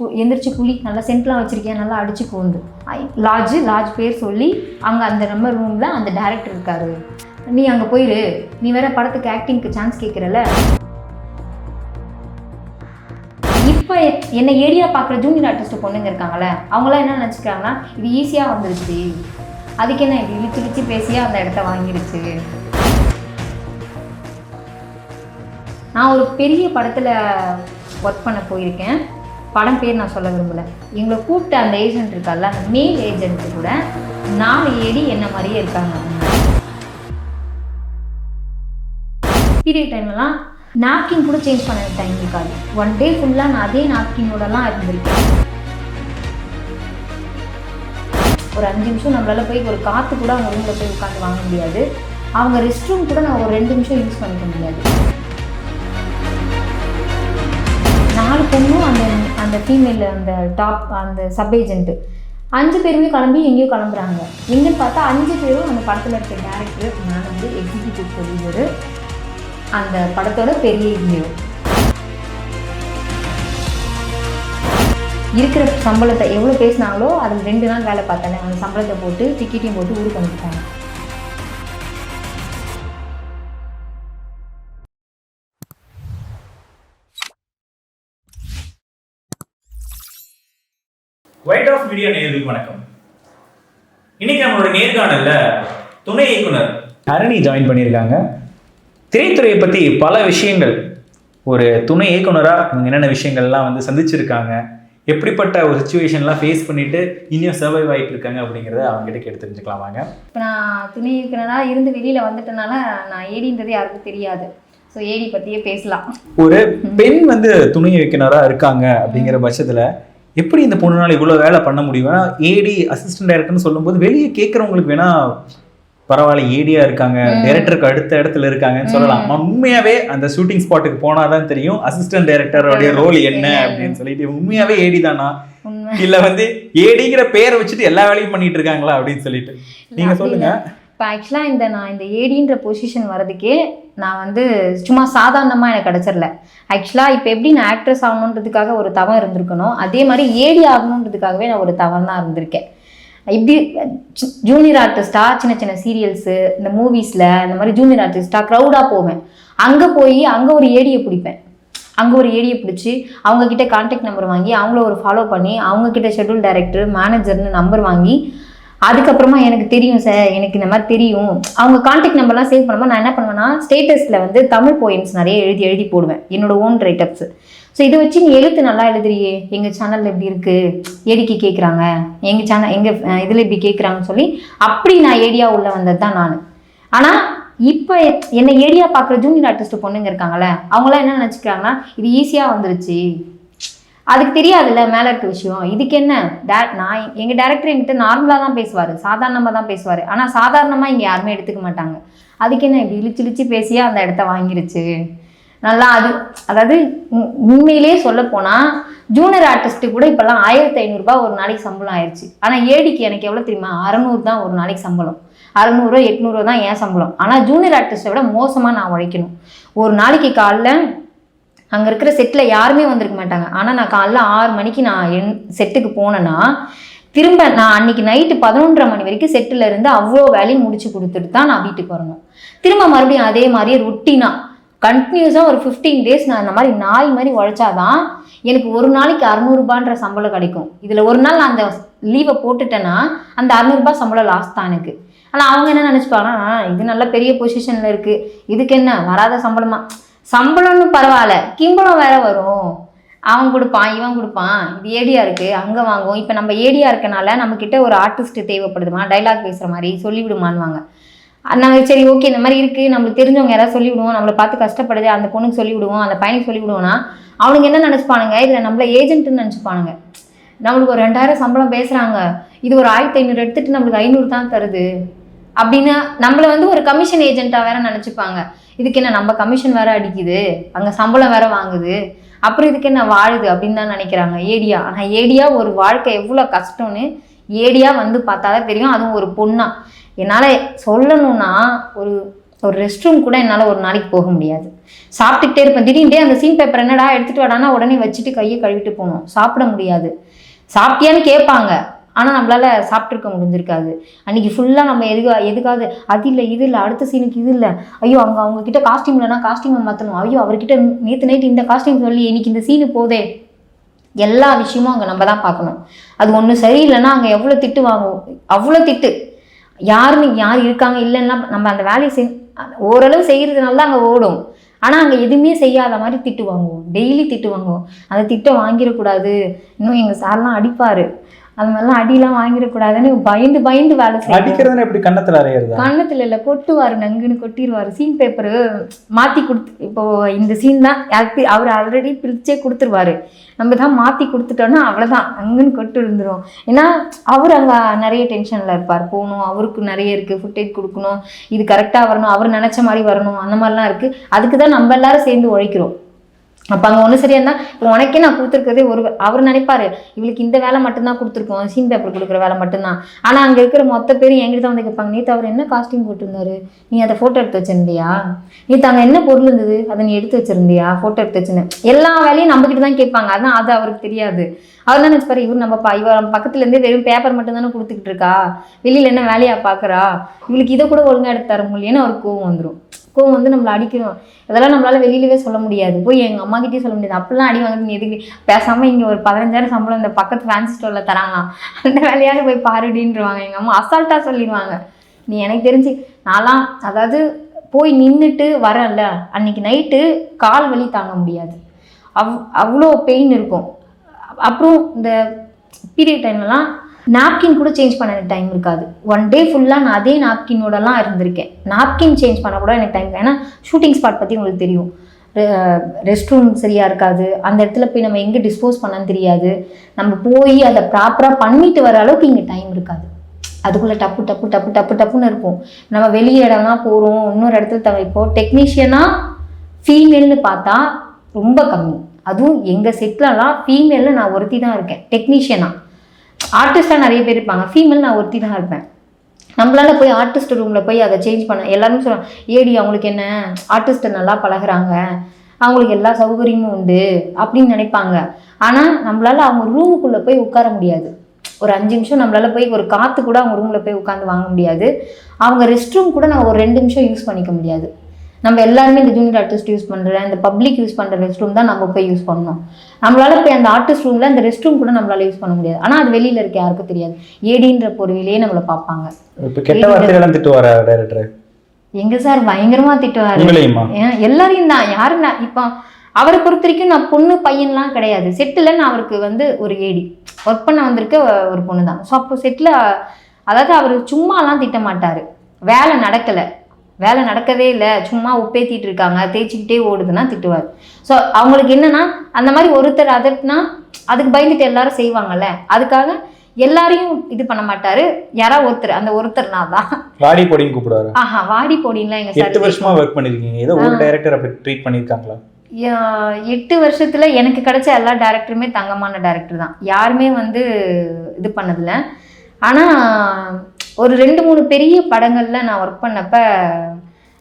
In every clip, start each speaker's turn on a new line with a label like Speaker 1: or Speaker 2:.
Speaker 1: எந்திரிச்சு புளி நல்லா சென்ட்லாம் வச்சுருக்கேன் நல்லா அடிச்சு போந்து. லாட்ஜ் லாட்ஜ் பேர் சொல்லி அங்கே அந்த நம்ம ரூமில் அந்த டேரக்டர் இருக்காரு. நீ அங்கே போயிரு. நீ வேற படத்துக்கு ஆக்டிங்க்கு சான்ஸ் கேட்குறல இப்போ என்னை ஏரியா பார்க்குற ஜூனியர் ஆர்டிஸ்ட் பொண்ணுங்க இருக்காங்கல்ல அவங்களாம் என்ன நினச்சிக்கிறாங்கன்னா இது ஈஸியாக வந்துருச்சு. அதுக்கு என்ன இப்படி இழுத்து இழுத்து பேசியே அந்த இடத்த வாங்கிடுச்சு நான் ஒரு பெரிய படத்தில் ஒர்க் பண்ண போயிருக்கேன். படம் பேர் நான் சொல்ல விரும்பலை. எங்களை கூப்பிட்ட அந்த ஏஜென்ட் இருக்கார்ல அந்த மெயில் ஏஜென்ட் கூட நாலு ஏடி என்ன மாதிரியே இருக்காங்க. பீரியட் டைம்லலாம் நாப்கின் கூட சேஞ்ச் பண்ண டைம் இருக்காது. ஒன் டே ஃபுல்லாக நான் அதே நாப்கினோடலாம் இருந்திருக்கேன். ஒரு அஞ்சு நிமிஷம் நம்மளால் போய் ஒரு காற்று கூட அவங்க ரூமில் போய் உட்காந்து வாங்க முடியாது. அவங்க ரெஸ்ட் ரூம் கூட நான் ஒரு ரெண்டு நிமிஷம் யூஸ் பண்ணிக்க முடியாது. நாலு பொண்ணும் அந்த அந்த ஃபீமேல் அந்த டாப் அந்த சப் ஏஜென்ட்டு அஞ்சு பேருமே கிளம்பி எங்கேயோ கிளம்புறாங்க. எங்கன்னு பார்த்தா அஞ்சு பேரும் அந்த படத்தில் இருக்க டேரக்டர் நான் வந்து எக்ஸிக்யூட்டிவ் ப்ரொடியூசரு அந்த படத்தோட பெரிய ஹீரோ இருக்கிற சம்பளத்தை எவ்வளோ பேசினாங்களோ அதில் ரெண்டு நாள் வேலை பார்த்தேன் அந்த சம்பளத்தை போட்டு டிக்கெட்டையும் போட்டு ஊருக்கு வந்துட்டாங்க
Speaker 2: ஒயிட் ஆஃப் மீடியா நேயர்களுக்கு வணக்கம். இன்னைக்கு நம்மளோட நேர்காணல்ல துணை இயக்குனர் ஹரணி ஜாயின் பண்ணியிருக்காங்க. திரைத்துறையை பற்றி பல விஷயங்கள். ஒரு துணை இயக்குனராக இவங்க என்னென்ன விஷயங்கள்லாம் வந்து சந்திச்சிருக்காங்க. எப்படிப்பட்ட ஒரு சுச்சுவேஷன்லாம் ஃபேஸ் பண்ணிட்டு இன்னும் சர்வைவ் ஆகிட்டு இருக்காங்க அப்படிங்கிறத அவங்ககிட்ட கேட்டு தெரிஞ்சுக்கலாம் வாங்க.
Speaker 1: இப்போ நான் துணை இருக்கிறனா இருந்து வெளியில் வந்துட்டனால நான் ஏடின்றது யாருக்கும் தெரியாது. ஸோ ஏடி பற்றியே பேசலாம்.
Speaker 2: ஒரு பெண் வந்து துணை இயக்குனராக இருக்காங்க அப்படிங்கிற பட்சத்தில் எப்படி இந்த பொண்ணுனால இவ்வளோ வேலை பண்ண முடியும்? ஏடி அசிஸ்டன்ட் டைரக்டர்னு சொல்லும்போது வெளியே கேட்குறவங்களுக்கு வேணா பரவாயில்ல ஏடியா இருக்காங்க டைரக்டருக்கு அடுத்த இடத்துல இருக்காங்கன்னு சொல்லலாம். உண்மையாவே அந்த ஷூட்டிங் ஸ்பாட்டுக்கு போனாதான் தெரியும் அசிஸ்டன்ட் டைரக்டரோடைய ரோல் என்ன அப்படின்னு சொல்லிட்டு உண்மையாவே ஏடி தானா? இல்ல வந்து ஏடிங்கிற பேரை வச்சுட்டு எல்லா வேலையும் பண்ணிட்டு இருக்காங்களா அப்படின்னு சொல்லிட்டு. நீங்க சொல்லுங்க.
Speaker 1: இப்போ ஆக்சுவலாக இந்த நான் இந்த ஏடின்ற பொசிஷன் வரதுக்கே நான் வந்து சும்மா சாதாரணமாக எனக்கு கிடச்சிடல. ஆக்சுவலாக இப்போ எப்படி நான் ஆக்ட்ரஸ் ஆகணுன்றதுக்காக ஒரு தவம் இருந்திருக்கணும் அதே மாதிரி ஏடி ஆகணுன்றதுக்காகவே நான் ஒரு தவம் தான் இருந்திருக்கேன். இப்படி ஜூனியர் ஆர்டிஸ்டாக சின்ன சின்ன சீரியல்ஸு இந்த மூவிஸில் இந்த மாதிரி ஜூனியர் ஆர்டிஸ்டாக க்ரௌடாக போவேன். அங்கே போய் அங்கே ஒரு ஏடியை பிடிப்பேன். அங்கே ஒரு ஏடியை பிடிச்சி அவங்கக்கிட்ட கான்டாக்ட் நம்பர் வாங்கி அவங்கள ஒரு ஃபாலோ பண்ணி அவங்கக்கிட்ட ஷெட்யூல் டைரக்டர் மேனேஜர்னு நம்பர் வாங்கி அதுக்கப்புறமா எனக்கு தெரியும் சார் எனக்கு இந்த மாதிரி தெரியும். அவங்க கான்டாக்ட் நம்பர்லாம் சேவ் பண்ணும்போது நான் என்ன பண்ணுவேன்னா ஸ்டேட்டஸில் வந்து தமிழ் போயம்ஸ் நிறைய எழுதி எழுதி போடுவேன். என்னோட ஓன் ரைட்டப்ஸ் ஸோ இதை வச்சு நீ எழுத்து நல்லா எழுதுறியே. எங்கள் சேனலில் இப்படி இருக்குது ஏடிக்கு கேட்குறாங்க எங்கள் சேனல் எங்கள் இதில் இப்படி கேட்குறாங்கன்னு சொல்லி அப்படி நான் ஏடியா உள்ள வந்தது தான் நான். ஆனால் இப்போ என்னை ஏடியா பார்க்குற ஜூனியர் ஆர்டிஸ்ட் பொண்ணுங்க இருக்காங்களே அவங்களாம் என்ன நினச்சிக்கிறாங்கன்னா இது ஈஸியாக வந்துருச்சு. அதுக்கு தெரியாதுல்ல மேலே இருக்க விஷயம். இதுக்கு என்ன டே நான் எங்கள் டேரக்டர் என்கிட்ட நார்மலாக தான் பேசுவார். சாதாரணமாக தான் பேசுவார். ஆனால் சாதாரணமாக இங்கே யாருமே எடுத்துக்க மாட்டாங்க. அதுக்கு என்ன இப்படி இழிச்சு இழிச்சு பேசியே அந்த இடத்த வாங்கிருச்சு? நல்லா அது அதாவது உண்மையிலேயே சொல்ல போனால் ஜூனியர் ஆர்டிஸ்ட்டு கூட இப்போல்லாம் ஆயிரத்தி ஐநூறுரூபா ஒரு நாளைக்கு சம்பளம் ஆயிடுச்சு ஆனால் ஏடிக்கு எனக்கு எவ்வளோ தெரியுமா? அறநூறு தான் ஒரு நாளைக்கு சம்பளம். அறநூறு எட்நூறு தான் ஏன் சம்பளம். ஆனால் ஜூனியர் ஆர்டிஸ்ட்டை விட மோசமாக நான் உழைக்கணும். ஒரு நாளைக்கு காலைல அங்கே இருக்கிற செட்டில் யாருமே வந்திருக்க மாட்டாங்க. ஆனால் நான் காலைல ஆறு மணிக்கு நான் என் செட்டுக்கு போனேன்னா திரும்ப நான் அன்னைக்கு நைட்டு பதினொன்றரை மணி வரைக்கும் செட்டில் இருந்து அவ்வளோ வேலையும் முடிச்சு கொடுத்துட்டு தான் நான் வீட்டுக்கு வரணும். திரும்ப மறுபடியும் அதே மாதிரியே ரொட்டீனாக கண்டினியூஸாக ஒரு ஃபிஃப்டீன் டேஸ் நான் இந்த மாதிரி நாய் மாதிரி உழைச்சாதான் எனக்கு ஒரு நாளைக்கு அறநூறுபான்ற சம்பளம் கிடைக்கும். இதில் ஒரு நாள் நான் அந்த லீவை போட்டுட்டேன்னா அந்த அறநூறுபா சம்பளம் லாஸ் தான் எனக்கு. ஆனால் அவங்க என்ன நினச்சிப்பாங்கன்னா இது நல்ல பெரிய பொசிஷனில் இருக்குது இதுக்கு என்ன? வராத சம்பளமாக சம்பளம்னு பரவாயில்ல. கிம்பளம் வேற வரும். அவன் கொடுப்பான் இவன் கொடுப்பான். இது ஏடியா இருக்கு. அங்கே வாங்குவோம் இப்போ நம்ம ஏடியா இருக்கனால நம்ம கிட்ட ஒரு ஆர்டிஸ்ட் தேவைப்படுதுமா? டைலாக் பேசுகிற மாதிரி சொல்லிவிடுமான்வாங்க நாங்கள் சரி ஓகே இந்த மாதிரி இருக்குது நம்மளுக்கு தெரிஞ்சவங்க யாராவது சொல்லிவிடுவோம். நம்மளை பார்த்து கஷ்டப்படுது. அந்த பொண்ணுக்கு சொல்லிவிடுவோம். அந்த பையனுக்கு சொல்லிவிடுவோம்னா அவனுங்க என்ன நினச்சிப்பானுங்க? இதில் நம்மள ஏஜென்ட்டுன்னு நினச்சிப்பானுங்க. நம்மளுக்கு ஒரு ரெண்டாயிரம் சம்பளம் பேசுகிறாங்க இது ஒரு ஆயிரத்தி ஐநூறு எடுத்துட்டு நம்மளுக்கு ஐநூறு தான் தருது. அப்படின்னு நம்மளை வந்து ஒரு கமிஷன் ஏஜென்ட்டாக வேற நினச்சிப்பாங்க. இதுக்கு என்ன நம்ம கமிஷன் வேற அடிக்குது அங்கே சம்பளம் வேற வாங்குது அப்புறம் இதுக்கு என்ன வாழுது அப்படின்னு தான் நினைக்கிறாங்க. ஏடியா ஆனால் ஏடியா ஒரு வாழ்க்கை எவ்வளோ கஷ்டம்னு ஏடியா வந்து பார்த்தா தான் தெரியும். அதுவும் ஒரு பொண்ணா. என்னால் சொல்லணும்னா ஒரு ஒரு ரெஸ்ட் ரூம் கூட என்னால் ஒரு நாளைக்கு போக முடியாது. சாப்பிட்டுக்கிட்டே இருப்பேன். திடீர்னு அந்த சீன் பேப்பர் என்னடா எடுத்துட்டு வாடானா உடனே வச்சுட்டு கையை கழுவிட்டு போகணும். சாப்பிட முடியாது. சாப்பிட்டியான்னு கேட்பாங்க. ஆனால் நம்மளால் சாப்பிட்ருக்க முடிஞ்சிருக்காது. அன்றைக்கி ஃபுல்லாக நம்ம எதுக்கு எதுக்காவது அது இல்லை இது இல்லை அடுத்த சீனுக்கு இது இல்லை. ஐயோ அவங்க அவங்கக்கிட்ட காஸ்டியூம் இல்லைனா காஸ்டியூமை மாற்றணும் ஐயோ அவர்கிட்ட நேற்று நைட்டு இந்த காஸ்டியூம் சொல்லி இன்னைக்கு இந்த சீனு போதே. எல்லா விஷயமும் அங்கே நம்ம தான் பார்க்கணும். அது ஒன்று சரியில்லைன்னா அங்கே எவ்வளோ திட்டு வாங்குவோம்? அவ்வளோ திட்டு. யாருன்னு யார் இருக்காங்க இல்லைன்னா நம்ம அந்த வேலையை செய் ஓரளவு செய்கிறதுனால தான் அங்கே ஓடும். ஆனால் அங்கே எதுவுமே செய்யாத மாதிரி திட்டு வாங்குவோம். டெய்லி திட்டு வாங்குவோம். அந்த திட்டை வாங்கிடக்கூடாது. இன்னும் எங்கள் சார்லாம் அடிப்பார். அது மாதிரிலாம் அடிலாம் வாங்கிடக்கூடாதுன்னு பயந்து பயந்து வேலை செய்வோம்
Speaker 3: அடிக்கிறதுன்னு எப்படி கன்னத்துல அறையிறதா
Speaker 1: கண்ணத்துல இல்ல கொட்டுவாரு நங்குன்னு கொட்டிடுவாரு சீன் பேப்பரு மாத்தி கொடுத்து இப்போ இந்த சீன் தான் அவர் ஆல்ரெடி பிரிச்சே கொடுத்துருவாரு. நம்ம தான் மாத்தி கொடுத்துட்டோம்னா அவ்வளவுதான் நங்குன்னு கொட்டு விழுந்துரும். ஏன்னா அவர் அங்க நிறைய டென்ஷன்ல இருப்பார். போகணும் அவருக்கு நிறைய இருக்கு ஃபுட்டேஜ் கொடுக்கணும் இது கரெக்டா வரணும் அவர் நினைச்ச மாதிரி வரணும் அந்த மாதிரிலாம் இருக்கு. அதுக்கு தான் நம்ம எல்லாரும் சேர்ந்து உழைக்கிறோம். அப்போ அங்கே ஒன்று சரியா இருந்தால் இப்போ உனக்கே நான் கொடுத்துருக்கதே ஒரு அவர் நினைப்பாரு இவளுக்கு இந்த வேலை மட்டும்தான் கொடுத்துருக்கோம் சீன் பேப்பர் கொடுக்குற வேலை மட்டும்தான். ஆனால் அங்கே இருக்கிற மொத்த பேரும் என்கிட்ட தான் வந்து கேட்பாங்க நேற்று அவர் என்ன காஸ்டியூம் போட்டிருந்தாரு? நீ அதை ஃபோட்டோ எடுத்து வச்சிருந்தியா? நேற்று அங்கே என்ன பொருள் இருந்தது? அதை நீ எடுத்து வச்சிருந்தியா? ஃபோட்டோ எடுத்து வச்சிருந்தேன் எல்லா வேலையும் நம்மக்கிட்ட தான் கேட்பாங்க அதான் அது அவருக்கு தெரியாது. அவர் தான் நினச்சிப்பாரு? இவர் நம்ம பா இவர் பக்கத்துல இருந்தே வெறும் பேப்பர் மட்டும் தானே கொடுத்துக்கிட்டு இருக்கா? வெளியில் என்ன வேலையா பார்க்குறா இவளுக்கு இதை கூட ஒழுங்கா எடுத்து தர முடியலன்னு அவருக்கு கோவம் வந்துடும் கோவம் வந்து நம்மளை அடிக்கணும். இதெல்லாம் நம்மளால வெளியிலவே சொல்ல முடியாது. போய் எங்கள் அம்மா கிட்டே சொல்ல முடியாது. அப்படிலாம் அடி வாங்குறது நீ எதுக்கு? பேசாமல் இங்கே ஒரு பதினஞ்சாயிரம் சம்பளம் இந்த பக்கத்து ஃபேன்ஸ் ஸ்டோரில் தராங்களாம். அந்த வேலையாக போய் பாருடின்றவாங்க. எங்கள் அம்மா அசால்ட்டாக சொல்லிடுவாங்க. நீ எனக்கு தெரிஞ்சு நான்லாம் அதாவது போய் நின்றுட்டு வரேன்ல. அன்னைக்கு நைட்டு கால் வலி தாங்க முடியாது. அவ் அவ்வளோ பெயின் இருக்கும். அப்புறம் இந்த பீரியட் டைம்லலாம் நாப்கின் கூட சேஞ்ச் பண்ண எனக்கு டைம் இருக்காது. ஒன் டே ஃபுல்லாக நான் அதே நாப்கினோடலாம் இருந்திருக்கேன். நாப்கின் சேஞ்ச் பண்ண கூட எனக்கு டைம் ஏன்னா ஷூட்டிங் ஸ்பாட் பற்றி உங்களுக்கு தெரியும். ரெஸ்ட் ரூம் சரியாக இருக்காது. அந்த இடத்துல போய் நம்ம எங்கே டிஸ்போஸ் பண்ணன்னு தெரியாது. நம்ம போய் அதை ப்ராப்பராக பண்ணிட்டு வர அளவுக்கு இங்கே டைம் இருக்காது. அதுக்குள்ளே டப்பு டப்பு டப்பு டப்பு டப்புன்னு இருப்போம். நம்ம வெளியே இடம்லாம் போகிறோம் இன்னொரு இடத்துல தவிர இப்போ டெக்னீஷியனாக ஃபீமேல்னு பார்த்தா ரொம்ப கம்மி. அதுவும் எங்கள் செட்லலாம் ஃபீமேலில் நான் ஒருத்தி தான் இருக்கேன் டெக்னீஷியனாக ஆர்டிஸ்டாக நிறைய பேர் இருப்பாங்க. ஃபீமேல் நான் ஒருத்தி தான் இருப்பேன். நம்மளால போய் ஆர்டிஸ்ட் ரூமில் போய் அதை சேஞ்ச் பண்ண எல்லாருமே சொல்லுவாங்க ஏடி அவங்களுக்கு என்ன? ஆர்டிஸ்ட்டை நல்லா பழகுறாங்க. அவங்களுக்கு எல்லா சௌகரியமும் உண்டு. அப்படின்னு நினைப்பாங்க. ஆனால் நம்மளால அவங்க ரூமுக்குள்ளே போய் உட்கார முடியாது. ஒரு அஞ்சு நிமிஷம் நம்மளால் போய் ஒரு காற்று கூட அவங்க ரூமில் போய் உட்காந்து வாங்க முடியாது. அவங்க ரெஸ்ட் ரூம் கூட நான் ஒரு ரெண்டு நிமிஷம் யூஸ் பண்ணிக்க முடியாது. நம்ம எல்லாருமே இந்த ஜூனியர் ஆர்டிஸ்ட் யூஸ் பண்ணுற இந்த பப்ளிக் யூஸ் பண்ணுற ரெஸ்ட் ரூம் தான் நம்ம போய் யூஸ் பண்ணணும். நம்மளால போய் அந்த ஆர்டிஸ்ட் ரூமில் அந்த ரெஸ்ட் ரூம் கூட நம்மளால யூஸ் பண்ண முடியாது. ஆனால் அது வெளியில் இருக்க யாருக்கும் தெரியாது. ஏடின்ற பொருவிலேயே நம்மளை பார்ப்பாங்க.
Speaker 3: இப்ப கெட்ட வார்த்தையெல்லாம் திட்டு வர டைரக்டர்
Speaker 1: எங்க சார் பயங்கரமா திட்டுவாரு. எல்லாரையும் தான். யாரும் நான் இப்போ அவரை பொறுத்த வரைக்கும் நான் பொண்ணு பையன்லாம் கிடையாது. செட்டில் நான் அவருக்கு வந்து ஒரு ஏடி ஒர்க் பண்ண வந்திருக்க ஒரு பொண்ணு தான் ஸோ அப்போ செட்டில் அதாவது அவர் சும்மாலாம் திட்ட மாட்டார். வேலை நடக்கலை. வேலை நடக்கவே இல்லை. சும்மா உப்பேத்திட்டு இருக்காங்க. தேய்ச்சிக்கிட்டே ஓடுதுன்னா திட்டுவார். ஸோ அவங்களுக்கு என்னன்னா அந்த மாதிரி ஒருத்தர் அதட்னா அதுக்கு பயந்துட்டு எல்லாரும் செய்வாங்கல்ல. அதுக்காக எல்லாரையும் இது பண்ண மாட்டாரு. யாரா ஒருத்தர் அந்த ஒருத்தர் நான் தான்.
Speaker 3: வாடி பொடின்னு கூப்பிடுவாரு.
Speaker 1: ஆஹா வாடி போடின்லாம் எங்க
Speaker 3: எட்டு வருஷமா ஒர்க் பண்ணிருக்கீங்க. ஏதோ ஒரு டைரக்டர் அப்படி ட்ரீட் பண்ணிருக்காங்களா?
Speaker 1: எட்டு வருஷத்துல எனக்கு கிடைச்ச எல்லா டேரக்டருமே தங்கமான டேரக்டர் தான். யாருமே வந்து இது பண்ணதில்ல. ஆனா ஒரு ரெண்டு மூணு பெரிய படங்கள்ல நான் ஒர்க் பண்ணப்ப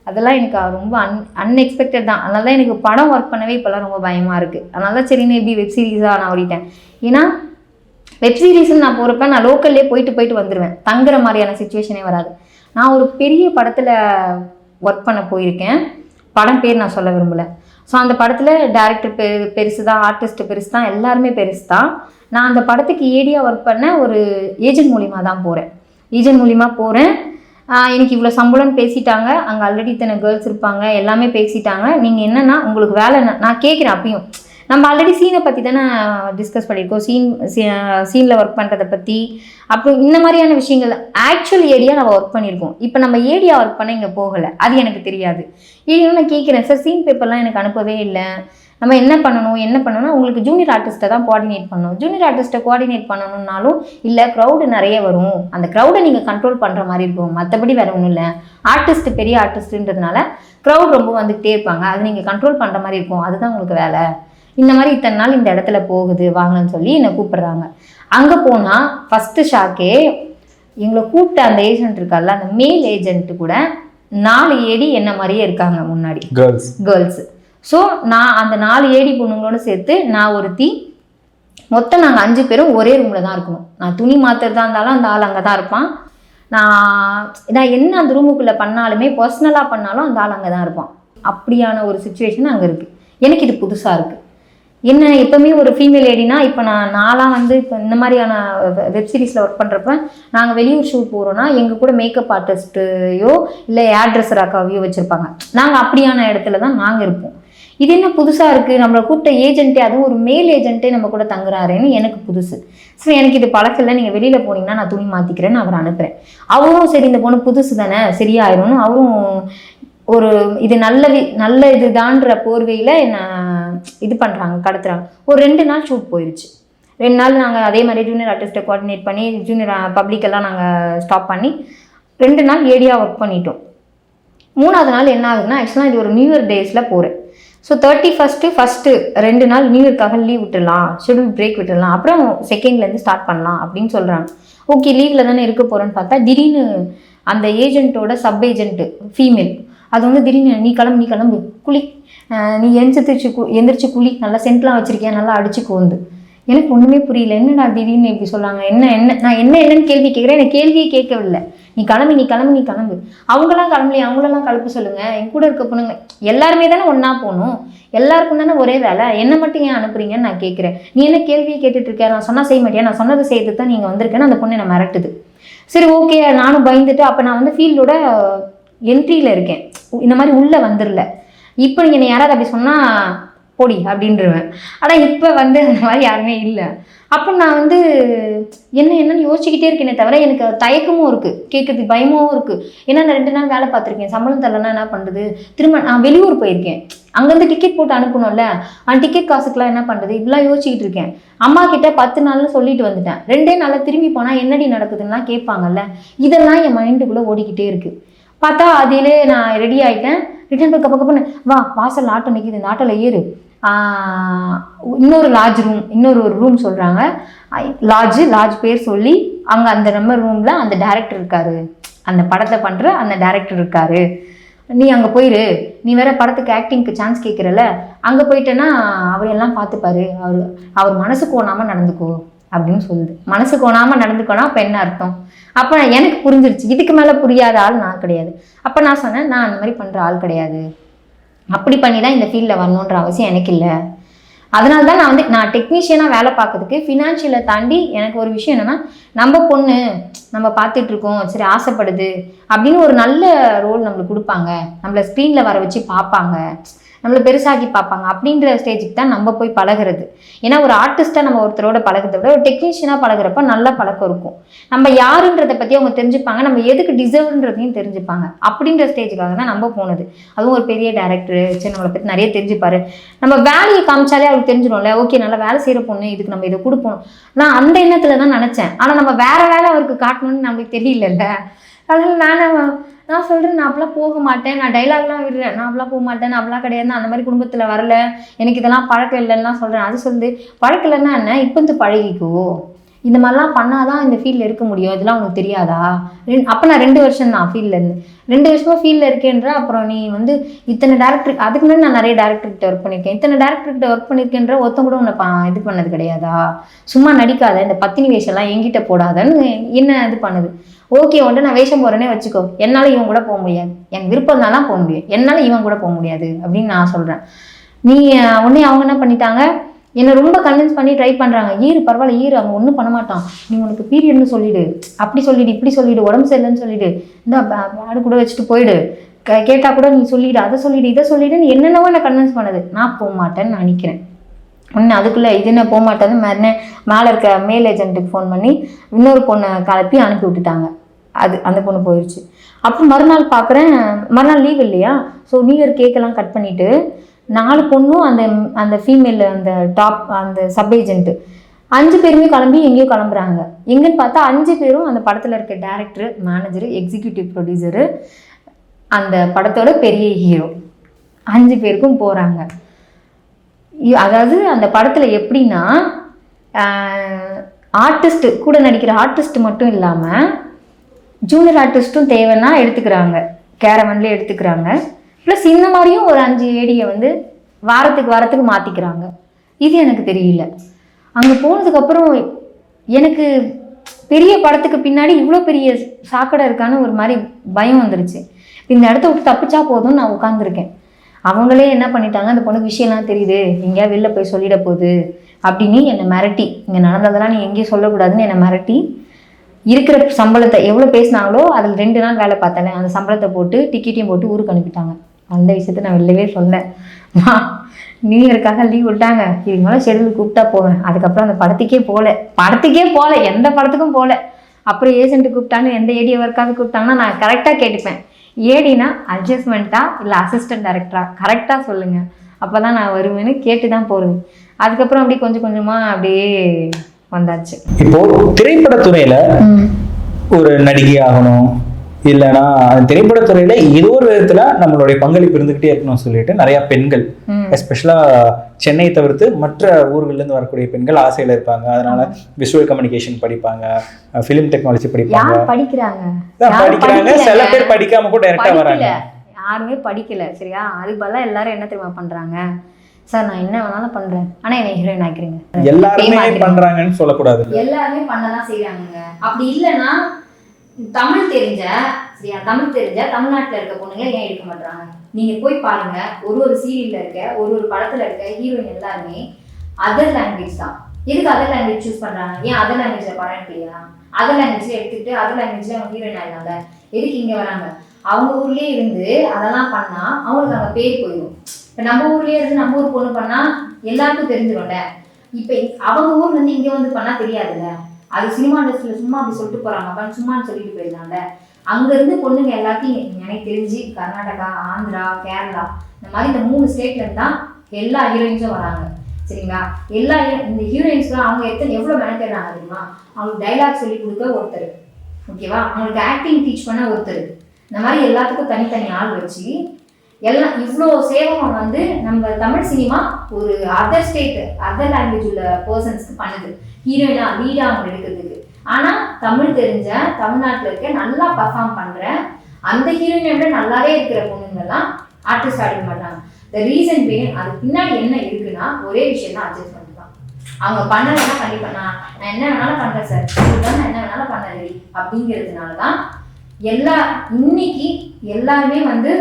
Speaker 1: அதெல்லாம் எனக்கு ரொம்ப அன் அன்எக்ஸ்பெக்டட் தான். அதனால தான் எனக்கு படம் ஒர்க் பண்ணவே இப்போல்லாம் ரொம்ப பயமாக இருக்குது அதனால தான் சரி மேபி வெப் சீரிஸாக நான் ஓடிட்டேன். ஏன்னா வெப் சீரிஸ்னு நான் போகிறப்ப நான் லோக்கல்லே போயிட்டு போயிட்டு வந்துடுவேன் தங்குற மாதிரியான சுச்சுவேஷனே வராது. நான் ஒரு பெரிய படத்தில் ஒர்க் பண்ண போயிருக்கேன். படம் பேர் நான் சொல்ல விரும்பலை. ஸோ அந்த படத்தில் டேரக்டர் பெ பெருசு தான் ஆர்டிஸ்ட் பெருசு தான் எல்லாருமே பெருசு தான் நான் அந்த படத்துக்கு ஏடியாக ஒர்க் பண்ண ஒரு ஏஜென்ட் மூலிமா தான் போகிறேன் ஏஜென்ட் மூலிமா போகிறேன் எனக்கு இவ்வளோ சம்பளம்னு பேசிட்டாங்க. அங்கே ஆல்ரெடி இத்தனை கேர்ள்ஸ் இருப்பாங்க. எல்லாமே பேசிட்டாங்க. நீங்கள் என்னன்னா உங்களுக்கு வேலை என்ன- நான் கேட்குறேன் அப்பயும். நம்ம ஆல்ரெடி சீனை பற்றி தானே டிஸ்கஸ் பண்ணியிருக்கோம். சீன் சீனில் ஒர்க் பண்ணுறதை பற்றி அப்புறம் இந்த மாதிரியான விஷயங்கள் ஆக்சுவல் ஏரியா நம்ம ஒர்க் பண்ணியிருக்கோம். இப்போ நம்ம ஏரியா ஒர்க் பண்ண இங்கே போகலை. அது எனக்கு தெரியாது. ஏரியா நான் கேட்குறேன் சார் சீன் பேப்பர்லாம் எனக்கு அனுப்பவே இல்லை. நம்ம என்ன பண்ணணும் என்ன பண்ணணும் உங்களுக்கு ஜூனியர் ஆர்டிஸ்ட்டை தான் கோஆர்டினேட் பண்ணணும். ஜூனியர் ஆர்டிஸ்ட்டை கோஆர்டினேட் பண்ணணும்னாலும் இல்லை க்ரௌடு நிறைய வரும். அந்த க்ரௌடை நீங்கள் கண்ட்ரோல் பண்ணுற மாதிரி இருக்கும். மற்றபடி வேற ஒன்றும் இல்லை. ஆர்டிஸ்ட் பெரிய ஆர்டிஸ்ட்டுன்றதுனால க்ரௌட் ரொம்ப வந்துக்கிட்டே இருப்பாங்க. அது நீங்கள் கண்ட்ரோல் பண்ணுற மாதிரி இருக்கும். அதுதான் உங்களுக்கு வேலை. இந்த மாதிரி இத்தனை நாள் இந்த இடத்துல போகுது வாங்கன்னு சொல்லி என்னை கூப்பிடுறாங்க. அங்கே போனால் ஃபஸ்ட்டு ஷாக்கே எங்களை கூப்பிட்ட அந்த ஏஜென்ட் இருக்கார்ல அந்த மேல் ஏஜென்ட் கூட நாலு ஏடி என்ன மாதிரியே இருக்காங்க முன்னாடி.
Speaker 3: கேர்ள்ஸ்
Speaker 1: கேர்ள்ஸு ஸோ நான் அந்த நாலு ஏடி பொண்ணுங்களோட சேர்த்து நான் ஒருத்தி மொத்தம் நாங்கள் அஞ்சு பேரும் ஒரே ரூமில் தான் இருக்கணும். நான் துணி மாற்றுறதா இருந்தாலும் அந்த ஆள் அங்கே தான் இருப்பான். நான் நான் என்ன அந்த ரூமுக்குள்ளே பண்ணாலுமே பர்சனலாக பண்ணாலும் அந்த ஆள் அங்கே தான் இருப்பான். அப்படியான ஒரு சுச்சுவேஷன் அங்கே இருக்குது எனக்கு இது புதுசாக இருக்குது என்ன எப்போவுமே ஒரு ஃபீமேல் ஏடினா இப்போ நான் நாளாக வந்து இப்போ இந்த மாதிரியான வெப்சீரிஸில் ஒர்க் பண்ணுறப்ப நாங்கள் வெளியூர் ஷூட் போகிறோன்னா எங்கள் கூட மேக்கப் ஆர்டிஸ்ட்டையோ இல்லை ஏர் ட்ரெஸ்ஸர் அக்காவையோ வச்சுருப்பாங்க. நாங்கள் அப்படியான இடத்துல தான் நாங்கள் இருப்போம். இது என்ன புதுசாக இருக்குது நம்மளை கூப்பிட்ட ஏஜென்ட்டே அதுவும் ஒரு மேல் ஏஜென்ட்டே நம்ம கூட தங்குறாருன்னு எனக்கு புதுசு. ஸோ எனக்கு இது பழக்கல நீங்கள் வெளியில் போனீங்கன்னா நான் துணி மாற்றிக்கிறேன்னு அவர் அனுப்புகிறேன் அவரும் சரி இந்த பொண்ணு புதுசு தானே சரியாயிரும்னு அவரும் ஒரு இது நல்ல நல்ல இதுதான்ற போர்வையில் என்னை இது பண்ணுறாங்க கடத்துறாங்க. ஒரு ரெண்டு நாள் ஷூட் போயிடுச்சு ரெண்டு நாள் நாங்கள் அதே மாதிரி ஜூனியர் ஆர்டிஸ்ட்டை கோஆர்டினேட் பண்ணி ஜூனியர் பப்ளிக்கெல்லாம் நாங்கள் ஸ்டாப் பண்ணி ரெண்டு நாள் ஏடியாக ஒர்க் பண்ணிட்டோம். மூணாவது நாள் என்ன ஆகுதுன்னா ஆக்சுவலாக இது ஒரு நியூ இயர் டேஸில் போகிறேன் ஸோ தேர்ட்டி ஃபஸ்ட்டு ஃபஸ்ட்டு ரெண்டு நாள் நியூ இயர்க்காக லீவ் விட்டுடலாம் ஷெடியூல் பிரேக் விட்டுடலாம் அப்புறம் செகண்ட்லேருந்து ஸ்டார்ட் பண்ணலாம் அப்படின்னு சொல்கிறாங்க ஓகே லீவில் தானே இருக்க போகிறோன்னு பார்த்தா திடீர்னு அந்த ஏஜென்ட்டோட சப் ஏஜென்ட்டு ஃபீமேல் அது வந்து திடீர்னு நீ கிளம்பு நீ கிளம்பு குழி நீ எந்திரிச்சு கு எந்திரிச்சு குழி நல்லா சென்ட்லாம் வச்சுருக்கியா நல்லா அடிச்சு கோந்து. எனக்கு ஒன்றுமே புரியல என்னடா திடீர்னு இப்படி சொல்லாங்க என்ன என்ன நான் என்ன என்னன்னு கேள்வி கேட்குறேன் எனக்கு கேள்வியே கேட்கவில்லை. நீ கிளம்பு நீ கிளம்பு நீ கிளம்பு. அவங்களாம் கிளம்பலையே? அவங்களெல்லாம் கிளப்ப சொல்லுங்கள் என் கூட இருக்க பொண்ணுங்க எல்லாருமே தானே ஒன்றா போகணும். எல்லாருக்கும் தானே ஒரே வேலை. என்னை மட்டும் ஏன் அனுப்புறீங்கன்னு நான் கேட்குறேன் நீ என்ன கேள்வியை கேட்டுட்டு இருக்க? நான் சொன்னால் செய்ய மாட்டியா? நான் சொன்னது செய்து தான் நீங்கள் வந்திருக்கேன்னு அந்த பொண்ணு என்னை மிரட்டுது. சரி ஓகே நானும் பயந்துட்டு அப்போ நான் வந்து ஃபீல்டோட என்ட்ரியில் இருக்கேன். இந்த மாதிரி உள்ளே வந்துடல இப்போ நீங்கள் என்னை யாராவது அப்படி சொன்னால் போடி அப்படின்றவன். ஆனால் இப்போ வந்து அந்த மாதிரி யாருமே இல்லை. அப்போ நான் வந்து என்ன என்னன்னு யோசிச்சுக்கிட்டே இருக்கேனே தவிர எனக்கு தயக்கமும் இருக்குது கேட்கறதுக்கு பயமும் இருக்குது ஏன்னா நான் ரெண்டு நாள் வேலை பார்த்துருக்கேன். சம்பளம் தரலன்னா என்ன பண்ணுறது திரும்ப நான் வெளியூர் போயிருக்கேன். அங்கேருந்து டிக்கெட் போட்டு அனுப்பணும்ல? அந்த டிக்கெட் காசுக்கெலாம் என்ன பண்ணுறது இப்படிலாம் யோசிச்சுக்கிட்டு இருக்கேன். அம்மா கிட்ட பத்து நாள்னு சொல்லிட்டு வந்துட்டேன். ரெண்டே நாளில் திரும்பி போனால் என்னடி நடக்குதுன்னா கேட்பாங்கல்ல? இதெல்லாம் என் மைண்டுக்குள்ளே ஓடிக்கிட்டே இருக்குது பார்த்தா அதிலே நான் ரெடி ஆகிட்டேன் ரிட்டர்ன் போய் கப்ப கப்பன்னு வா வாசல் ஆட்டோ நிற்கிது இந்த ஆட்டோவில் ஏறு. இன்னொரு லாட்ஜ் ரூம் இன்னொரு ஒரு ரூம் சொல்கிறாங்க லாட்ஜு லாட்ஜ் பேர் சொல்லி அங்கே அந்த நம்ம ரூமில் அந்த டேரக்டர் இருக்காரு. அந்த படத்தை பண்ணுற அந்த டேரக்டர் இருக்காரு. நீ அங்கே போயிரு. நீ வேற படத்துக்கு ஆக்டிங்க்கு சான்ஸ் கேட்குறல அங்கே போயிட்டேன்னா அவரையெல்லாம் பார்த்துப்பாரு அவர் அவர் மனசு கோணாமல் நடந்துக்கோ அப்படின்னு சொல்லுது. மனசு கோணாமல் நடந்துக்கோனா அப்போ என்ன அர்த்தம்? அப்போ எனக்கு புரிஞ்சிருச்சு. இதுக்கு மேலே புரியாத ஆள் நான் கிடையாது. அப்போ நான் சொன்னேன் நான் அந்த மாதிரி பண்ணுற ஆள் கிடையாது. அப்படி பண்ணி தான் இந்த ஃபீல்டில் வரணுன்ற அவசியம் எனக்கு இல்லை. அதனால தான் நான் வந்து நான் டெக்னீஷியனாக வேலை பார்க்கறதுக்கு ஃபினான்ஷியலை தாண்டி எனக்கு ஒரு விஷயம் என்னென்னா நம்ம பொண்ணு நம்ம பார்த்துட்ருக்கோம் சரி ஆசைப்படுது அப்படின்னு ஒரு நல்ல ரோல் நம்மளுக்கு கொடுப்பாங்க. நம்மளை ஸ்க்ரீனில் வர வச்சு பார்ப்பாங்க. நம்மளை பெருசாக்கி பார்ப்பாங்க. அப்படின்ற ஸ்டேஜுக்கு தான் நம்ம போய் பழகுறது. ஏன்னா ஒரு ஆர்டிஸ்ட்டாக நம்ம ஒருத்தரோட பழகிறத விட ஒரு டெக்னீஷியனாக பழகிறப்ப நல்ல பழக்கம் இருக்கும். நம்ம யாருன்றதை பற்றி அவங்க தெரிஞ்சுப்பாங்க. நம்ம எதுக்கு டிசர்வ்ன்றதையும் தெரிஞ்சுப்பாங்க. அப்படின்ற ஸ்டேஜுக்காக தான் நம்ம போனது. அதுவும் ஒரு பெரிய டேரக்டர் சரி நம்மளை பற்றி நிறைய தெரிஞ்சுப்பாரு. நம்ம வேலையை காமிச்சாலே அவருக்கு தெரிஞ்சிடும்ல ஓகே நல்லா வேலை செய்கிற பொண்ணு இதுக்கு நம்ம இதை கொடுப்போம். நான் அந்த எண்ணத்தில் தான் நினச்சேன். ஆனால் நம்ம வேற வேலை அவருக்கு காட்டணும்னு நம்மளுக்கு தெரியலல்ல. அதனால நான் நான் சொல்கிறேன் நான் அப்படிலாம் போக மாட்டேன். நான் டைலாக்லாம் விடுறேன். நான் அப்படிலாம் போக மாட்டேன். நான் அப்படிலாம் கிடையாது. அந்த மாதிரி குடும்பத்தில் வரல. எனக்கு இதெல்லாம் பழக்கம் இல்லைன்னுலாம் சொல்கிறேன் அது சொல்லுது பழக்கம் இல்லைன்னா என்ன? இப்போ வந்து பழகிக்கோ. இந்த மாதிரிலாம் பண்ணால் தான் இந்த ஃபீல்டில் இருக்க முடியும். இதெல்லாம் உனக்கு தெரியாதா? ரெண்டு அப்போ நான் ரெண்டு வருஷம் தான் ஃபீல்டில் இருந்து ரெண்டு வருஷமாக ஃபீல்டில் இருக்கேன்ற அப்புறம் நீ வந்து இத்தனை டேரக்டர் அதுக்கு முன்னாடி நான் நிறைய டேரக்டர்கிட்ட ஒர்க் பண்ணியிருக்கேன். இத்தனை டேரக்டர்கிட்ட ஒர்க் பண்ணியிருக்கேன்ற ஒருத்தன் கூட உன்னை பா இது பண்ணது கிடையாதா? சும்மா நடிக்காத. இந்த பத்தினி வேஷம்லாம் எங்கிட்ட போடாதன்னு என்ன இது பண்ணுது? ஓகே வந்துட்டு நான் வேஷம் போகிறேனே வச்சுக்கோ. என்னால் இவன் கூட போக முடியாது. என் விருப்பம் தான் போக முடியும். என்னால் இவன் கூட போக முடியாது அப்படின்னு நான் சொல்கிறேன் நீ உடனே அவங்க என்ன பண்ணிட்டாங்க? என்னை ரொம்ப கன்வின்ஸ் பண்ணி ட்ரை பண்ணுறாங்க ஈரு பரவாயில்ல ஈரு அவன் ஒன்றும் பண்ண மாட்டான். நீ உனக்கு பீரியட்னு சொல்லிடு. அப்படி சொல்லிடு இப்படி சொல்லிடு உடம்பு சரியில்லைன்னு சொல்லிடு. இந்த பேடு கூட வச்சுட்டு போயிடு. கேட்டால் கூட நீ சொல்லிடு அதை சொல்லிடு இதை சொல்லிடுன்னு என்னென்னவோ என்னை கன்வின்ஸ் பண்ணுது. நான் போக மாட்டேன்னு நான் நினைக்கிறேன் உன்னை அதுக்குள்ளே இது என்ன போக மாட்டேன்னு மறுனே மேலே இருக்க மேல் ஏஜென்ட்டுக்கு ஃபோன் பண்ணி இன்னொரு பொண்ணை கலப்பி அனுப்பி விட்டுட்டாங்க. அது அந்த பொண்ணு போயிடுச்சு அப்புறம் மறுநாள் பார்க்குறேன் மறுநாள் லீவ் இல்லையா? ஸோ நியூ இயர் கேக்கெல்லாம் கட் பண்ணிவிட்டு நாலு பொண்ணும் அந்த அந்த ஃபீமேல் அந்த டாப் அந்த சப் ஏஜென்ட்டு அஞ்சு பேருமே கிளம்பி எங்கேயோ கிளம்புறாங்க. எங்கன்னு பார்த்தா அஞ்சு பேரும் அந்த படத்தில் இருக்க டேரக்டர் மேனேஜர் எக்ஸிக்யூட்டிவ் ப்ரொடியூசரு அந்த படத்தோட பெரிய ஹீரோ அஞ்சு பேருக்கும் போகிறாங்க அதாவது அந்த படத்தில் எப்படின்னா ஆர்டிஸ்ட்டு கூட நடிக்கிற ஆர்டிஸ்ட் மட்டும் இல்லாமல் ஜூனியர் ஆர்டிஸ்ட்டும் தேவைன்னா எடுத்துக்கிறாங்க. கேரவன்லேயே எடுத்துக்கிறாங்க. ப்ளஸ் இந்த மாதிரியும் ஒரு அஞ்சு ஏடியை வந்து வாரத்துக்கு வாரத்துக்கு மாற்றிக்கிறாங்க இது எனக்கு தெரியல. அங்கே போனதுக்கப்புறம் எனக்கு பெரிய படத்துக்கு பின்னாடி இவ்வளோ பெரிய சாக்கடை இருக்கான்னு ஒரு மாதிரி பயம் வந்துருச்சு. இந்த இடத்த விட்டு தப்பிச்சா போதும்னு நான் உட்காந்துருக்கேன் அவங்களே என்ன பண்ணிட்டாங்க? அந்த பொண்ணுக்கு விஷயம்லாம் தெரியுது. எங்கேயா வெளில போய் சொல்லிட போகுது. அப்படின்னு என்னை மிரட்டி. இங்கே நடந்ததெல்லாம் நீ எங்கேயும் சொல்லக்கூடாதுன்னு என்னை மிரட்டி. இருக்கிற சம்பளத்தை எவ்வளோ பேசினாங்களோ அதில் ரெண்டு நாள் வேலை பார்த்தேன். அந்த சம்பளத்தை போட்டு டிக்கெட்டையும் போட்டு ஊருக்கு அனுப்பிட்டாங்க. அந்த விஷயத்த நான் வெளிலவே சொன்னேன் நியூ இயருக்காக லீவ் விட்டாங்க. இதுக்கு மேலே ஷெடியூல் கூப்பிட்டா போவேன். அதுக்கப்புறம் அந்த படத்துக்கே போகல. படத்துக்கே போகல. எந்த படத்துக்கும் போகல. அப்புறம் ஏஜென்ட் கூப்பிட்டான்னு எந்த ஏடி ஒர்க்காவது கூப்பிட்டாங்கன்னா நான் கரெக்டாக கேட்டுப்பேன். ஏடினா அட்ஜஸ்ட்மெண்ட்டா இல்லை அசிஸ்டன்ட் டைரக்டரா கரெக்டாக சொல்லுங்கள் அப்போ தான் நான் வருவேன்னு கேட்டு தான் போகிறது அதுக்கப்புறம் அப்படியே கொஞ்சம் கொஞ்சமாக அப்படியே வந்தாச்சு.
Speaker 3: இப்போ திரைப்படத்துறையில ஒரு நடிகை ஆகணும். இல்லைன்னா திரைப்படத்துறையில ஏதோ ஒரு விதத்துல நம்மளுடைய பங்களிப்பு இருந்துகிட்டே இருக்கணும்னு சொல்லிட்டு நிறைய பெண்கள். எஸ்பெஷலா சென்னையை தவிர்த்து மற்ற ஊர்கள்ல இருந்து வரக்கூடிய பெண்கள் ஆசையில இருப்பாங்க. அதனால விஷுவல் கம்யூனிகேஷன் படிப்பாங்க. ஃபிலிம் டெக்னாலஜி படிப்பாங்க.
Speaker 1: படிக்கிறாங்க?
Speaker 3: படிக்கிறாங்க. சில பேர் படிக்காம கூட டைரக்டா
Speaker 1: படிக்கல.
Speaker 3: வராங்க.
Speaker 1: யாருமே படிக்கல. சரியா? அதுக்கு பதிலா எல்லாரும் என்ன தெரியுமா பண்றாங்க? சார் நான் என்ன வேணாலும் பண்றேன். ஆனா என்னை ஹீரோயின் ஆக்கிறீங்க
Speaker 3: எல்லாருமே. பண்றாங்கன்னு சொல்லக்கூடாது.
Speaker 1: எல்லாருமே பண்ணதான் செய்றாங்க அப்படி இல்லைன்னா தமிழ் தெரிஞ்ச சரியா தமிழ் தெரிஞ்ச தமிழ்நாட்டில் இருக்க பொண்ணுங்க ஏன் எடுக்க மாட்டாங்க நீங்க போய் பாருங்க. ஒரு ஒரு சீரியல்ல இருக்க ஒரு ஒரு படத்துல இருக்க ஹீரோயின் எல்லாருமே அதர் லாங்குவேஜ் தான். எதுக்கு அதர் லாங்குவேஜ் சூஸ் பண்றாங்க? ஏன் அதர் லாங்குவேஜ்ல படம் எடுக்கலையா? அதர் லாங்குவேஜ்ல எடுத்துட்டு அதர் லாங்குவேஜ்ல அவங்க ஹீரோயின் ஆயிடுறாங்க. எதுக்கு இங்க வராங்க? அவங்க ஊர்லயே இருந்து அதெல்லாம் பண்ணா அவங்களுக்கு அங்க பேர் போயிடும் இப்ப நம்ம ஊர்லயே இருந்து நம்ம ஊர் பொண்ணு பண்ணா எல்லாருக்கும் தெரிஞ்சிடும்ல இப்ப அவங்க ஊர்ல இருந்து இங்க வந்து பண்ணா தெரியாதுல்ல. அது சினிமா இண்டஸ்ட்ரியில சும்மா அப்படி சொல்லிட்டு போறாங்க. அப்ப சும்மான்னு சொல்லிட்டு போயிடலாம்ல அங்கேருந்து பொண்ணுங்க எல்லாத்தையும் எனக்கு தெரிஞ்சு கர்நாடகா ஆந்திரா கேரளா இந்த மாதிரி இந்த மூணு ஸ்டேட்லேருந்து தான் எல்லா ஹீரோயின்ஸும் வராங்க. சரிங்களா? எல்லா இந்த ஹீரோயின்ஸ்லாம் அவங்க எத்தனை எவ்வளோ மெனக்கிறாங்க தெரியுமா? அவங்களுக்கு டைலாக் சொல்லி கொடுக்க ஒருத்தர். ஓகேவா? அவங்களுக்கு ஆக்டிங் டீச் பண்ண ஒருத்தர். இந்த மாதிரி எல்லாத்துக்கும் தனித்தனி ஆள் வச்சு எல்லாம் இவ்வளோ சேவகம் வந்து நம்ம தமிழ் சினிமா ஒரு அதர் ஸ்டேட் அதர் லாங்குவேஜ் உள்ள பர்சன்ஸ்க்கு பண்ணுது. ஹீரோயினா லீடா அவங்க எடுக்கிறதுக்கு. ஆனா தமிழ் தெரிஞ்ச தமிழ்நாட்டுல இருக்க நல்லா பர்ஃபார்ம் பண்ற அந்த ஹீரோயினை விட நல்லாவே இருக்கிற பொண்ணுங்கெல்லாம் ஆர்டிஸ்ட் ஆடிக்க மாட்டாங்க. த ரீசன் பீன் அது பின்னாடி என்ன இருக்குன்னா ஒரே விஷயம் தான் அட்ஜஸ்ட் தான் அவங்க பண்ணலைன்னா கண்டிப்பா நான் நான் என்ன வேணாலும் பண்றேன் சார் இதுதான் நான் என்ன வேணாலும் பண்ண ரெடி அப்படிங்கிறதுனால தான் எல்லா இன்னைக்கு எல்லாருமே வந்து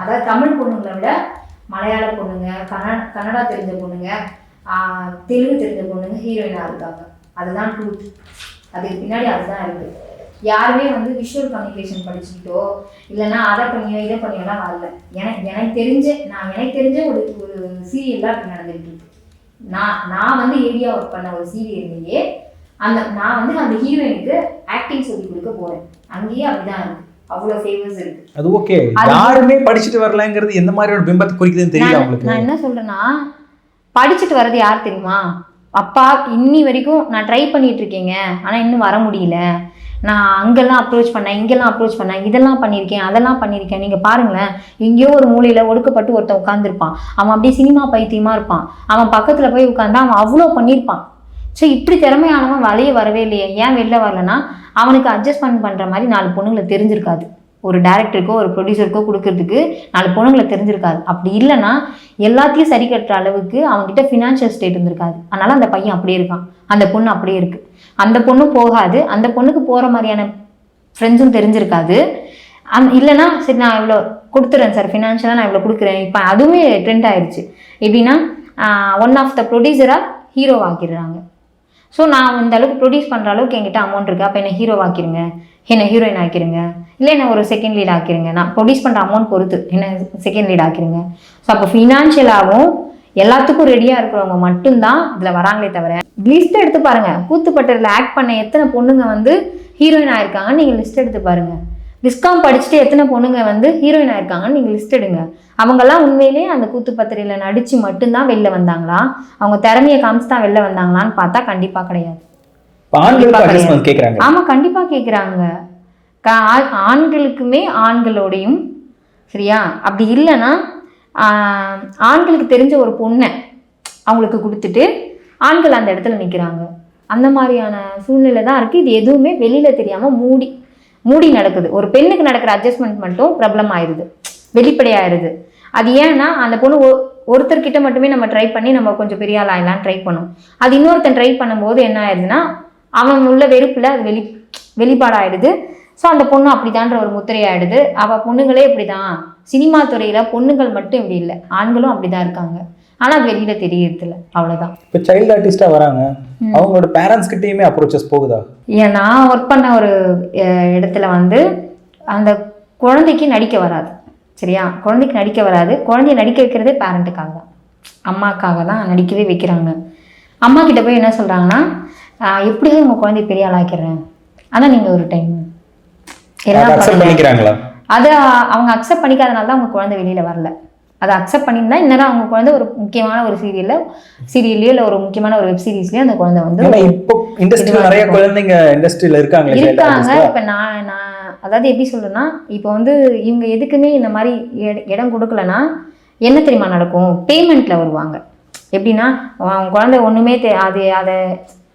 Speaker 1: அதாவது தமிழ் பொண்ணுங்களை விட மலையாள பொண்ணுங்க கன கன்னடா தெரிஞ்ச பொண்ணுங்க தெலுங்கு தெரிஞ்ச பொண்ணுங்க ஹீரோயினாக இருக்காங்க. அதுதான் ட்ரூத் அதுக்கு பின்னாடி அதுதான் இருக்கு. யாருமே வந்து விஷுவல் கம்யூனிகேஷன் படிச்சுக்கிட்டோ இல்லைன்னா அதை பண்ணியோ இதை பண்ணியோலாம் வரல. எனக்கு எனக்கு தெரிஞ்ச நான் எனக்கு தெரிஞ்ச ஒரு ஒரு சீரியல்லாம் இப்படி நடந்துட்டு இருக்கு. நான் நான் வந்து ஏரியா ஒர்க் பண்ண ஒரு சீரியல்லையே அந்த நான் வந்து அந்த ஹீரோயினுக்கு ஆக்டிங் சொல்லி கொடுக்க போறேன். அங்கேயே அப்படிதான் இருக்கு. அவ்வளோ ஃபேவர்ஸ் இருக்கு.
Speaker 3: அது ஓகே யாருமே படிச்சுட்டு வரலங்கிறது எந்த மாதிரி ஒரு பிம்பத்தை குறிக்குதுன்னு தெரியல
Speaker 1: நான் என்ன சொல்றேன்னா படிச்சுட்டு வர்றது யார் தெரியுமா? அப்பா இன்னி வரைக்கும் நான் ட்ரை பண்ணிட்டு இருக்கேங்க. ஆனால் இன்னும் வர முடியல. நான் அங்கெல்லாம் அப்ரோச் பண்ணேன் இங்கெல்லாம் அப்ரோச் பண்ணேன் இதெல்லாம் பண்ணியிருக்கேன் அதெல்லாம் பண்ணியிருக்கேன். நீங்கள் பாருங்களேன் எங்கேயோ ஒரு மூலையில் ஒடுக்கப்பட்டு ஒருத்தன் உட்காந்துருப்பான் அவன் அப்படியே சினிமா பைத்தியமாக இருப்பான். அவன் பக்கத்தில் போய் உட்காந்தா அவன் அவ்வளோ பண்ணியிருப்பான். ஸோ இப்படி திறமையானவன் வலைய வரவே இல்லையே. ஏன் வெளில வரலன்னா அவனுக்கு அட்ஜஸ்ட்மெண்ட் பண்ணுற மாதிரி நாலு பொண்ணுங்களை தெரிஞ்சிருக்காது. ஒரு டேரக்டருக்கோ ஒரு ப்ரொடியூசருக்கோ கொடுக்கறதுக்கு நாலு பொண்ணுங்களை தெரிஞ்சிருக்காது. அப்படி இல்லைன்னா எல்லாத்தையும் சரி கட்டுற அளவுக்கு அவங்ககிட்ட ஃபினான்ஷியல் ஸ்டேட் இருந்திருக்காது. அதனால் அந்த பையன் அப்படியே இருக்கான். அந்த பொண்ணு அப்படியே இருக்குது அந்த பொண்ணு போகாது. அந்த பொண்ணுக்கு போகிற மாதிரியான ஃப்ரெண்ட்ஸும் தெரிஞ்சிருக்காது. அந் இல்லைன்னா சரி நான் இவ்வளோ கொடுத்துறேன் சார் ஃபினான்ஷியலாக நான் இவ்வளோ கொடுக்குறேன். இப்போ அதுவுமே ட்ரெண்ட் ஆயிடுச்சு எப்படின்னா ஒன் ஆஃப் த ப்ரொடியூசராக ஹீரோ ஆக்கிடுறாங்க. ஸோ நான் இந்த அளவுக்கு ப்ரொடியூஸ் பண்ணுற அளவுக்கு என்கிட்ட அமௌண்ட் இருக்குது அப்போ என்னை ஹீரோ ஆக்கிடுங்க? என்ன ஹீரோயின் ஆக்கிருங்க? இல்லை என்ன ஒரு செகண்ட் லீட் ஆக்கிருங்க? நான் ப்ரொடியூஸ் பண்ணுற அமௌண்ட் பொறுத்து என்ன செகண்ட் லீட் ஆக்கிருங்க? ஸோ அப்போ ஃபினான்ஷியலாகவும் எல்லாத்துக்கும் ரெடியாக இருக்கிறவங்க மட்டும்தான் இதில் வராங்களே தவிர லிஸ்ட் எடுத்து பாருங்க. கூத்துப்பட்டரில் ஆக்ட் பண்ண எத்தனை பொண்ணுங்க வந்து ஹீரோயின் ஆயிருக்காங்கன்னு நீங்கள் லிஸ்ட் எடுத்து பாருங்க. டிஸ்காம் படிச்சுட்டு எத்தனை பொண்ணுங்க வந்து ஹீரோயின் ஆயிருக்காங்கன்னு நீங்கள் லிஸ்ட் எடுங்க. அவங்கெல்லாம் உண்மையிலேயே அந்த கூத்து பத்திரையில் நடித்து மட்டும்தான் வெளில வந்தாங்களா? அவங்க திறமையை காமிச்சு தான் வெளில வந்தாங்களான்னு பார்த்தா கண்டிப்பாக கிடையாது.
Speaker 3: ஆண்களுக்கு
Speaker 1: கண்டிப்பா
Speaker 3: கேக்குறாங்க.
Speaker 1: ஆண்களுக்குமே ஆண்களோடையும் சரியா? அப்படி இல்லைன்னா ஆண்களுக்கு தெரிஞ்ச ஒரு பொண்ணை அவங்களுக்கு கொடுத்துட்டு ஆண்கள் அந்த இடத்துல நிற்கிறாங்க அந்த மாதிரியான சூழ்நிலை தான் இருக்குது இது எதுவுமே வெளியில் தெரியாமல் மூடி மூடி நடக்குது. ஒரு பெண்ணுக்கு நடக்கிற அட்ஜஸ்ட்மெண்ட் மட்டும் பிரபலம் ஆயிடுது வெளிப்படையாயிருது. அது ஏன்னா அந்த பொண்ணு ஒருத்தர்கிட்ட மட்டுமே நம்ம ட்ரை பண்ணி நம்ம கொஞ்சம் பெரிய ஆள் ஆயிடலாம் ட்ரை பண்ணும். அது இன்னொருத்தன் ட்ரை பண்ணும்போது என்ன ஆயிடுதுன்னா அவன் உள்ள வெறுப்புல அது வெளி வெளிப்பாடாயிடுது. ஸோ அந்த பொண்ணு அப்படிதான்ற ஒரு முத்திரை ஆயிடுது அவ பொண்ணுங்களே இப்படிதான். சினிமா துறையில பொண்ணுங்கள் மட்டும் இப்படி இல்லை. ஆண்களும் அப்படிதான் இருக்காங்க. ஆனா அது வெளியில தெரியறது இல்லை அவ்வளவுதான்.
Speaker 3: இப்போ சைல்டு ஆர்டிஸ்டா வராங்க. அவங்களோட பேரண்ட்ஸ் கிட்டயுமே அப்ரோச்சஸ் போகுதா?
Speaker 1: ஏன் நான் ஒர்க் பண்ண ஒரு இடத்துல வந்து அந்த குழந்தைக்கு நடிக்க வராது. சரியா? குழந்தைக்கு நடிக்க வராது. குழந்தைய நடிக்க வைக்கிறதே பேரண்ட்டுக்காக தான் அம்மாக்காக தான் நடிக்கவே வைக்கிறாங்க. அம்மா கிட்ட போய் என்ன சொல்கிறாங்கன்னா எப்படியும் உங்கள் குழந்தைய பெரிய ஆளாக்கிறேன் ஆனால் நீங்கள் ஒரு டைம்
Speaker 3: பண்ணிக்கிறாங்களா?
Speaker 1: அதை அவங்க அக்செப்ட் பண்ணிக்காதனால தான் அவங்க குழந்தை வெளியில் வரல. அதை அக்செப்ட் பண்ணியிருந்தா இந்நேரம் அவங்க குழந்தை ஒரு முக்கியமான ஒரு சீரியல்ல சீரியல்லையோ இல்லை ஒரு முக்கியமான ஒரு வெப் சீரிஸ்லயோ அந்த குழந்தை வந்து
Speaker 3: இப்போ இண்டஸ்ட்ரியில் நிறைய குழந்தைங்க இண்டஸ்ட்ரியில
Speaker 1: இருக்காங்க.
Speaker 3: artist-ஆ.
Speaker 1: இப்ப நான் நான் அதாவது எப்படி சொல்றேன்னா இப்போ வந்து இவங்க எதுக்குமே இந்த மாதிரி இட- இடம் கொடுக்கலன்னா என்ன தெரியுமா நடக்கும்? பேமெண்ட்ல வருவாங்க. எப்படின்னா அவன் குழந்தை ஒண்ணுமே அது அதை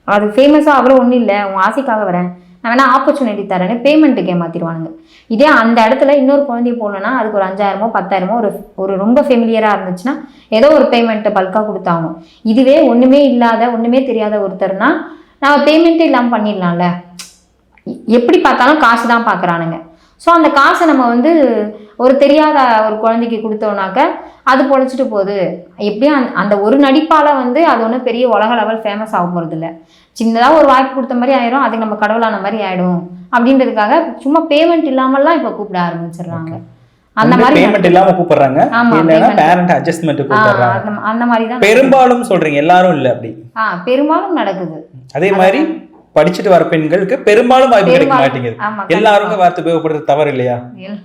Speaker 1: அது ஃபேமஸாக அவ்வளோ ஒன்றும் இல்லை உன் ஆசைக்காக வரேன். நான் வேணா ஆப்பர்ச்சுனிட்டி தரேன்னு பேமெண்ட்டுக்கு மாற்றிடுவானுங்க இதே அந்த இடத்துல இன்னொரு குழந்தைய போகணுன்னா அதுக்கு ஒரு அஞ்சாயிரமோ பத்தாயிரமோ ஒரு ஒரு ரொம்ப ஃபெமிலியராக இருந்துச்சுன்னா ஏதோ ஒரு பேமெண்ட்டை பல்காக கொடுத்தாகணும். இதுவே ஒன்றுமே இல்லாத ஒன்றுமே தெரியாத ஒருத்தர்னா நம்ம பேமெண்ட்டே இல்லாமல் பண்ணிடலாம்ல. எப்படி பார்த்தாலும் காசு தான் பார்க்குறானுங்க. ஸோ அந்த காசை நம்ம வந்து ஒரு தெரியாத ஒரு குழந்தைக்கு கொடுத்தோம்னாக்க அது பொழைச்சிட்டு போகுது. எப்படியும் அந்த- அந்த ஒரு நடிப்பால் வந்து அது ஒன்றும் பெரிய உலக லெவல் ஃபேமஸ் ஆக போகிறது இல்லை சின்னதாக ஒரு வாய்ப்பு கொடுத்த மாதிரி ஆயிரும் அதுக்கு நம்ம கடவுளான மாதிரி ஆயிடும். அப்படின்றதுக்காக சும்மா பேமெண்ட் இல்லாமல்லாம் இப்போ கூப்பிட ஆரம்பிச்சிடுறாங்க. அந்த மாதிரி
Speaker 3: பேமெண்ட் இல்லாம கூப்பிடுறாங்க.
Speaker 1: payment.
Speaker 3: பேரண்ட் அட்ஜஸ்ட்மெண்ட்
Speaker 1: ஆ,
Speaker 3: கூப்பிடுறாங்க.
Speaker 1: அந்த- மாதிரி தான்
Speaker 3: பெரும்பாலும் சொல்றீங்க எல்லாரும் இல்ல அப்படி.
Speaker 1: ஆ பெரும்பாலும் நடக்குது.
Speaker 3: அதே மாதிரி படிச்சுட்டு வர பெண்களுக்கு பெரும்பாலும் வாய்ப்பு கிடைக்க. மாட்டேங்குது. எல்லாருக்கும் வார்த்தை உபயோகப்படுறது தவறு இல்லையா?
Speaker 1: இல்ல-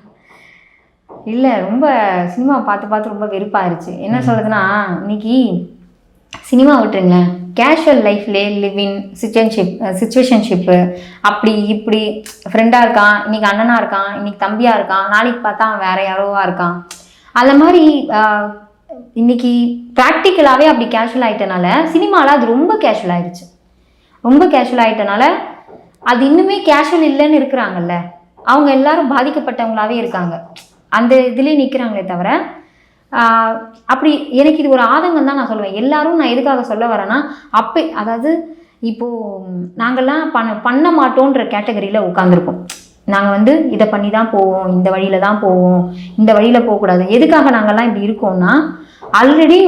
Speaker 1: இல்ல ரொம்ப சினிமா பார்த்து பார்த்து ரொம்ப வெறுப்பாயிருச்சு. என்ன சொல்றதுன்னா இன்னைக்கு சினிமா விட்டுருங்களேன் கேஷுவல் லைஃப்லே லிவிங் சிச்சுவன்ஷிப் சுச்சுவேஷன்ஷிப்பு அப்படி இப்படி ஃப்ரெண்டாக இருக்கான் இன்றைக்கி அண்ணனா இருக்கான் இன்றைக்கி தம்பியாக இருக்கான் நாளைக்கு பார்த்தா அவன் வேறு யாரோவா இருக்கான். அந்த மாதிரி இன்னைக்கு ப்ராக்டிக்கலாகவே அப்படி கேஷுவல் ஆகிட்டனால சினிமாவில் அது ரொம்ப கேஷுவல் ஆயிடுச்சு ரொம்ப கேஷுவல் ஆகிட்டனால அது இன்னுமே கேஷுவல் இல்லைன்னு இருக்கிறாங்கல்ல. அவங்க எல்லாரும் பாதிக்கப்பட்டவங்களாவே இருக்காங்க. அந்த இதுலேயே நிற்கிறாங்களே தவிர அப்படி எனக்கு இது ஒரு ஆதங்கம் தான் நான் சொல்லுவேன். எல்லாரும் நான் எதுக்காக சொல்ல வரேன்னா அப்போ அதாவது இப்போது நாங்கள்லாம் பண்ண பண்ண மாட்டோன்ற கேட்டகரியில் உட்காந்துருக்கோம் நாங்கள் வந்து இதை பண்ணி தான் போவோம் இந்த வழியில் தான் போவோம் இந்த வழியில் போகக்கூடாது. எதுக்காக நாங்கள்லாம் இப்படி இருக்கோம்னா ஆல்ரெடி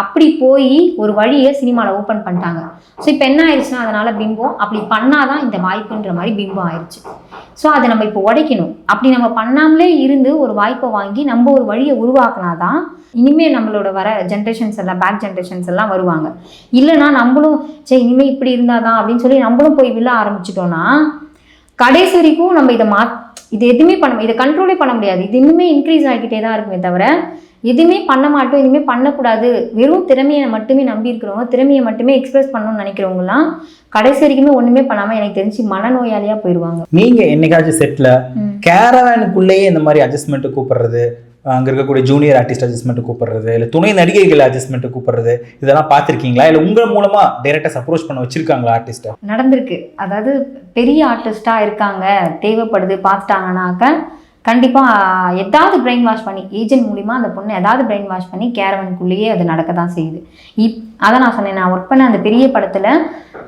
Speaker 1: அப்படி போய் ஒரு வழியை சினிமாவில் ஓப்பன் பண்ணிட்டாங்க. ஸோ இப்போ என்ன ஆயிடுச்சுன்னா அதனால் பிம்பம் அப்படி பண்ணாதான் இந்த வாய்ப்புன்ற மாதிரி பிம்பம் ஆயிடுச்சு. ஸோ அதை நம்ம இப்போ உடைக்கணும். அப்படி நம்ம பண்ணாமலே இருந்து ஒரு வாய்ப்பை வாங்கி நம்ம ஒரு வழியை உருவாக்கினா தான் இனிமேல் நம்மளோட வர ஜென்ரேஷன்ஸ் எல்லாம் பேக் ஜென்ரேஷன்ஸ் எல்லாம் வருவாங்க. இல்லைன்னா நம்மளும் சரி இனிமேல் இப்படி இருந்தாதான் அப்படின்னு சொல்லி நம்மளும் போய் விழ ஆரம்பிச்சிட்டோன்னா கடைசி வரைக்கும் நம்ம இதை மா இது எதுவுமே பண்ண இதை கண்ட்ரோலே பண்ண முடியாது. இது இன்னுமே இன்க்ரீஸ் ஆகிக்கிட்டே தான் இருக்குமே தவிர எதுவுமே பண்ண மாட்டோம் எதுவுமே பண்ணக்கூடாது. வெறும் திறமையை மட்டுமே நம்பி இருக்கிறவங்க திறமையை மட்டுமே எக்ஸ்பிரஸ் பண்ணணும்னு நினைக்கிறவங்கலாம் கடைசி வரைக்குமே ஒன்றுமே பண்ணாமல் எனக்கு தெரிஞ்சு மனநோயாளியாக போயிடுவாங்க
Speaker 3: நீங்க என்னைக்காச்சும் செட்ல
Speaker 1: ம்.
Speaker 3: கேரவேனுக்குள்ளேயே இந்த மாதிரி அட்ஜஸ்ட்மெண்ட் கூப்பிடுறது அங்க இருக்கக்கூடிய ஜூனியர் ஆர்டிஸ்ட் அட்ஜஸ்ட்மெண்ட் கூப்பிடுறது இல்லை துணை நடிகைகள் அட்ஜஸ்ட்மெண்ட் கூப்பிடுறது இதெல்லாம் பார்த்திருக்கீங்களா? இல்லை உங்க மூலமா டைரக்டர்ஸ் அப்ரோச் பண்ண வச்சிருக்காங்களா ஆர்டிஸ்ட்டை
Speaker 1: நடந்திருக்கு. அதாவது பெரிய ஆர்டிஸ்டாக இருக்காங்க தேவைப்படுது பார்த்துட்டாங்கனாக்க கண்டிப்பாக ஏதாவது பிரெயின் வாஷ் பண்ணி ஏஜென்ட் மூலிமா அந்த பொண்ணு ஏதாவது பிரெயின் வாஷ் பண்ணி கேரவனுக்குள்ளேயே அது நடக்க தான் செய்யுது. இப் அதை நான் சொன்னேன் நான் ஒர்க் பண்ண அந்த பெரிய படத்தில்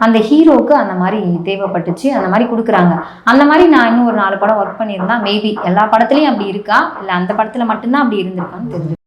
Speaker 1: அந்த ஹீரோவுக்கு அந்த மாதிரி தேவைப்பட்டுச்சு அந்த மாதிரி கொடுக்குறாங்க. அந்த மாதிரி நான் இன்னும் ஒரு நாலு படம் ஒர்க் பண்ணியிருந்தா மேபி எல்லா படத்துலையும் அப்படி இருக்கா? இல்லை அந்த படத்தில் மட்டும்தான் அப்படி இருந்திருக்கான்னு தெரிஞ்சு